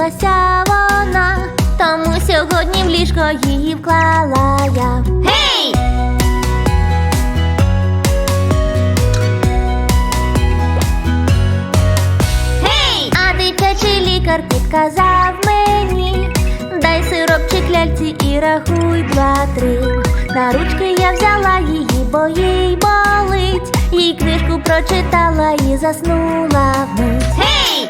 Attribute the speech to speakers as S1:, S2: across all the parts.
S1: застудилася вона. Тому сьогодні в ліжко її вклала я. Гей! Гей! А дитячий лікар підказав мені. Дай сиропчик ляльці і рахуй два-три. На ручки я взяла її, бо їй болить. Їй книжку прочитала і заснула вмить. Гей! Гей!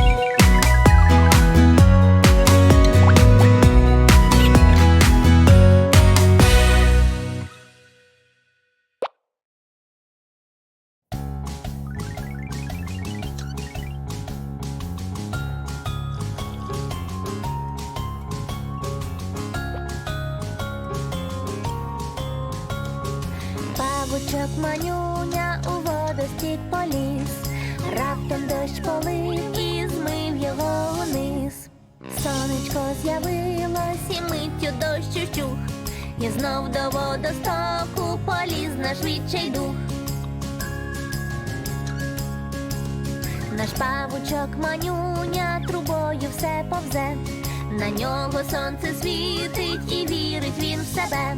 S1: Павучок манюня у водостік поліз, раптом дощ полив і змив його униз. Сонечко з'явилось і миттю дощ ущух, і знов до водостоку поліз наш відчайдух. Наш павучок манюня трубою все повзе. На нього сонце світить і вірить він в себе.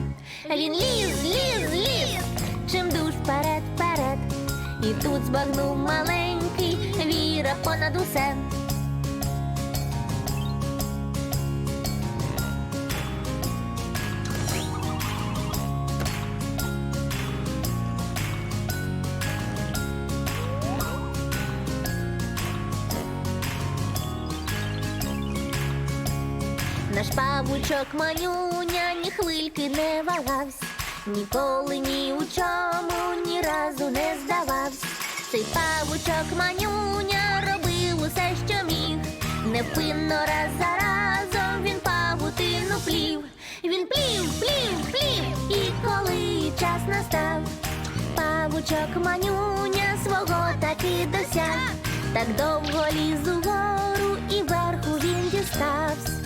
S1: Він ліз, ліз, ліз, чим душ вперед, вперед. І тут збагнув маленький віра понад усе. Наш павучок манюня ні хвильки не вагався, ніколи ні у чому ні разу не здавався. Цей павучок манюня робив усе, що міг. Невпинно раз за разом він павутину плів. Він плів, плів, плів, і коли час настав, павучок манюня свого таки досяг. Так довго ліз угору і верху він дістався.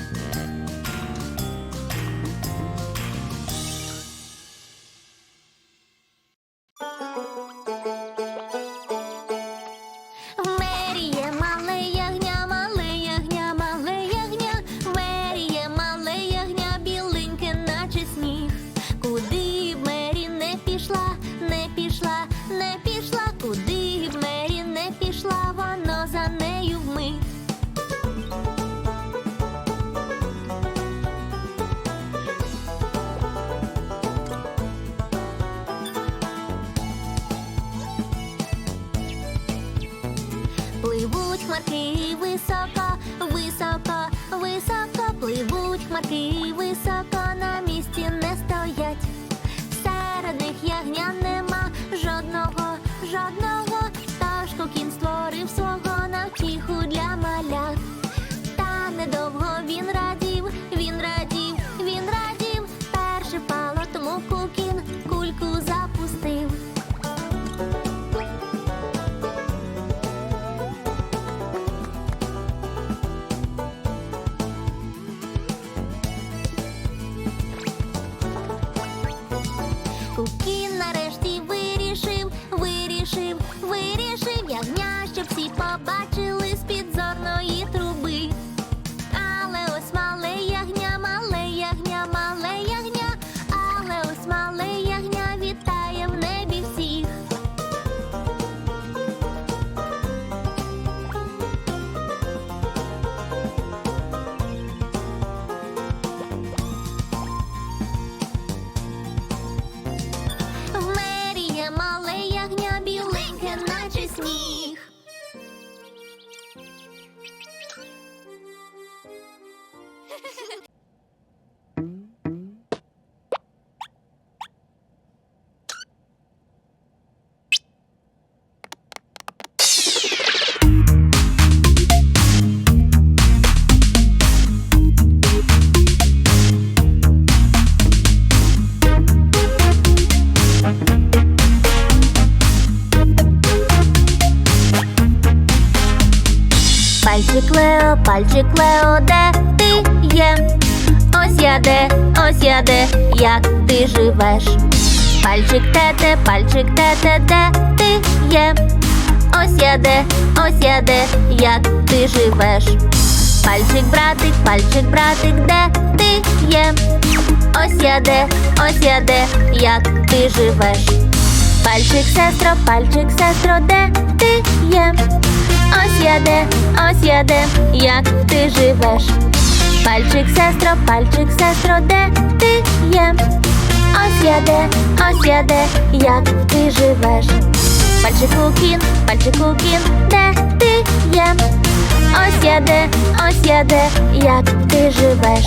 S1: Живеш. Пальчик братик, пальчик братик, де ти є? Ось я де, ось я де, як ти живеш. Пальчик сестро, пальчик сестро, де ти є? Ось я де, ось я де, як ти живеш. Пальчик сестро, пальчик сестро, де ти є? Ось я де, ось я де, як ти живеш. Пальчику кін, пальчику кін, де ти є? Ось я де, ось я де, як ти живеш.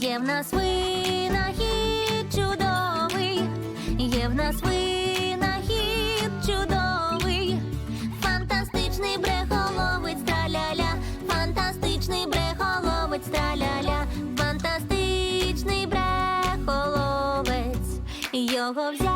S1: Є в нас винахід Його взяв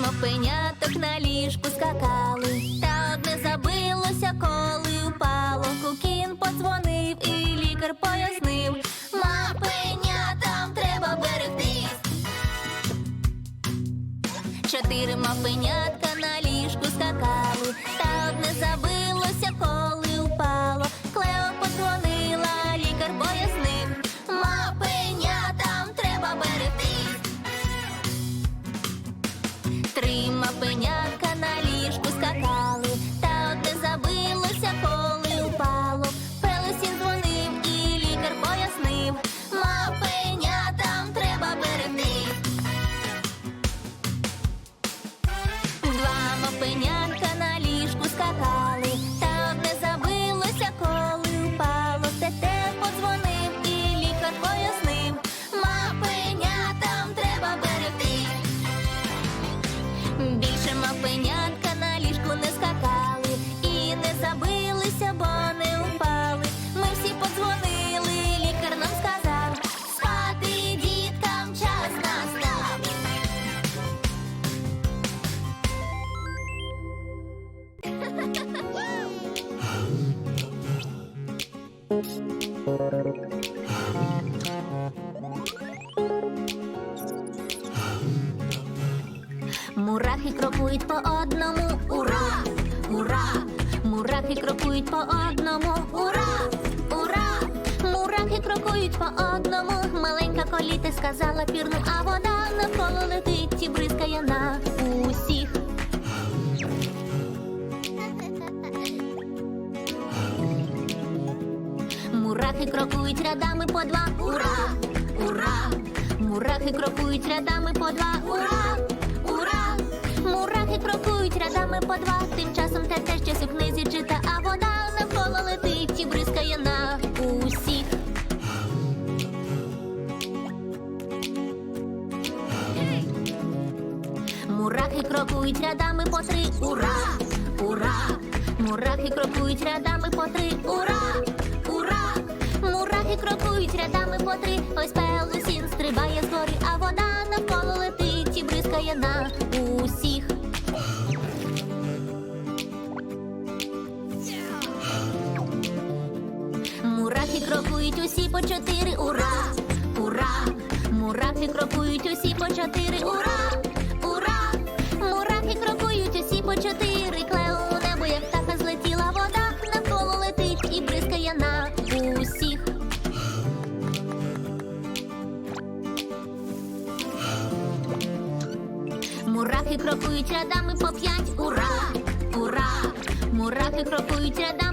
S1: П'ять пеняток на ліжку скакали, та одне забилося, коли упало. Кукін подзвонив і лікар пояснив. Мапенятам треба берегтись. Чотири мапенятка на ліжку скакали, та одне забилося, Мурахи крокують по одному, ура! Ура! Мурахи крокують по одному, ура! Ура! Мурахи крокують по одному. Маленька коліти сказала пірну, а вода навколо летить і бризкає на усіх. Мурахи крокують рядами по два. Ура! Ура! Мурахи крокують рядами по два. Ура! Мурахи крокують рядами по два. Тим часом те те щось у книзі чита, а вода навколо летить і бризкає на усіх. Мурахи крокують рядами по три. Ура! Ура! Мурахи крокують рядами по три. Ура! Ура! Мурахи крокують рядами по три. Ось пелесін стрибає з гори, а вода навколо летить і бризкає на. крокують усі по чотири. Ура! Ура! Мурахи крокують усі по чотири. Ура! Ура! Мурахи крокують усі по чотири. Клео у небо, як птаха злетіла вода, навколо летить і бризкає на усіх. Мурахи крокують рядами по п'ять. Ура! Ура! Мурахи крокують рядами.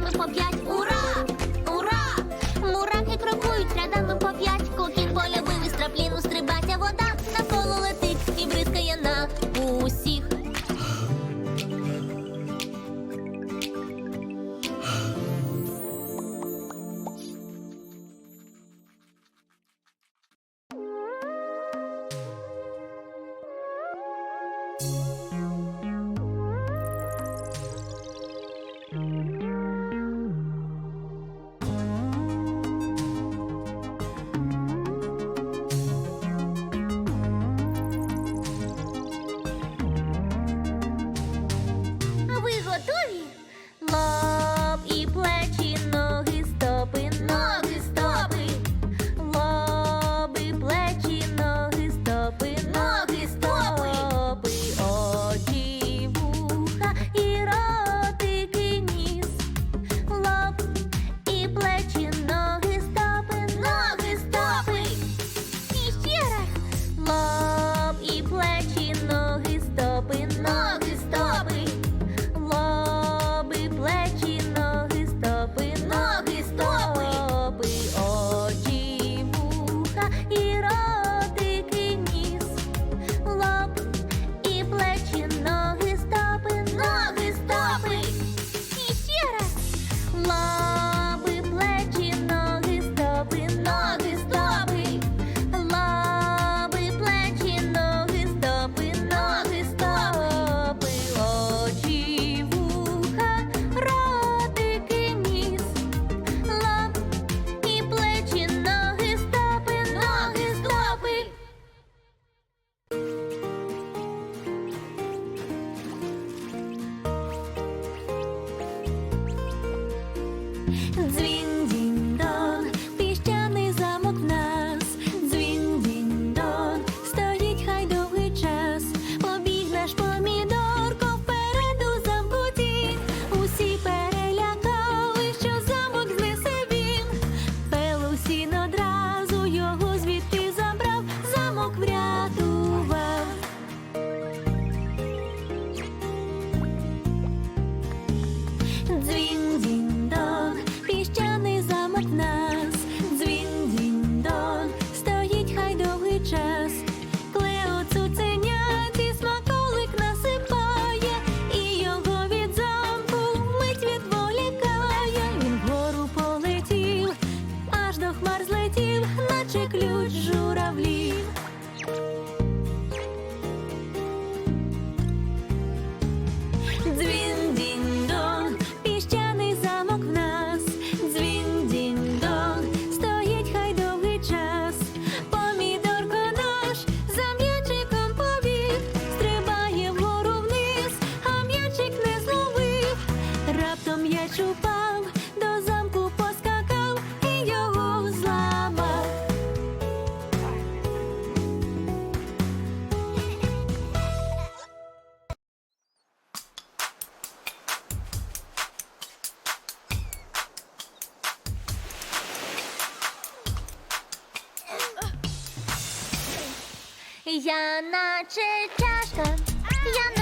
S1: я наче чашка. Я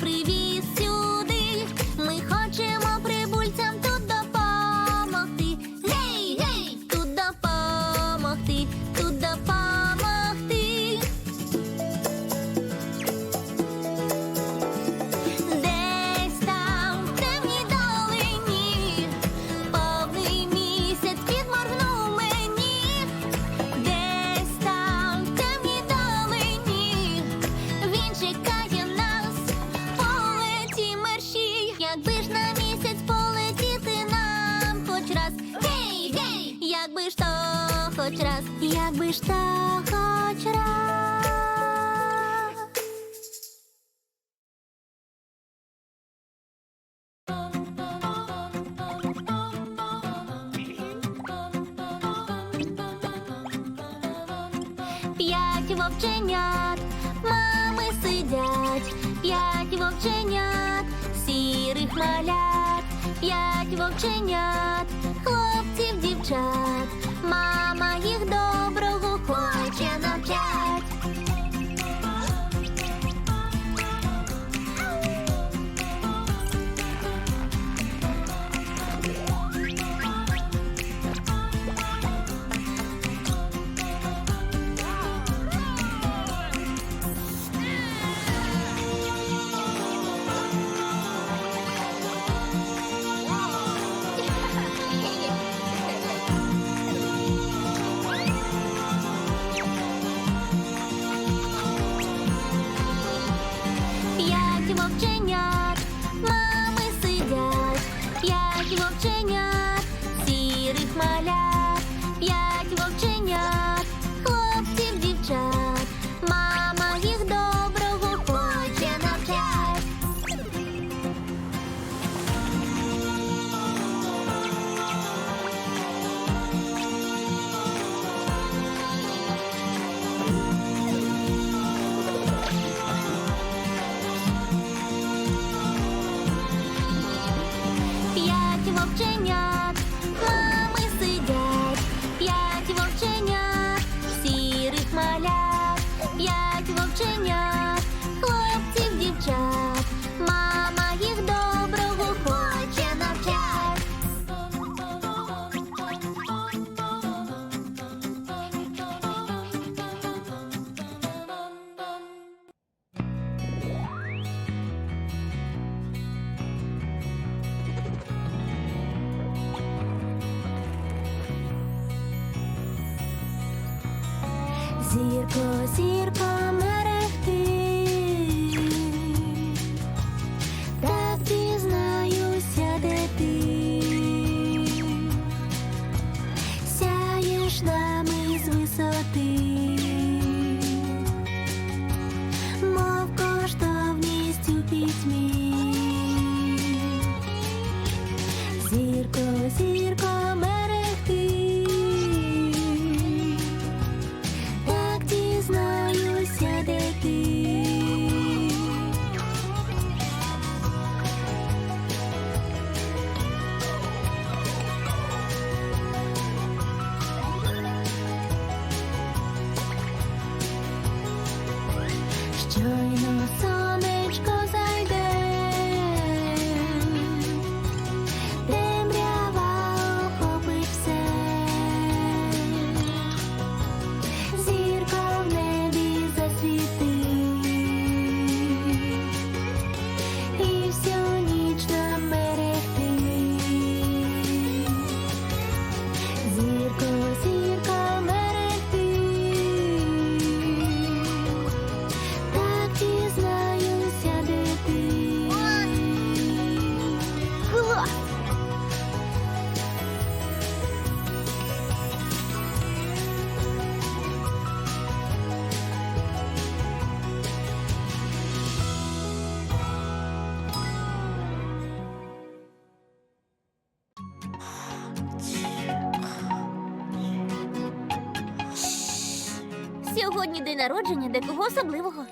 S1: Привет! вовченят, мами сидять, п'ять вовченят, сірих малят, п'ять вовченят, хлопців, дівчат. Народження декого особливого.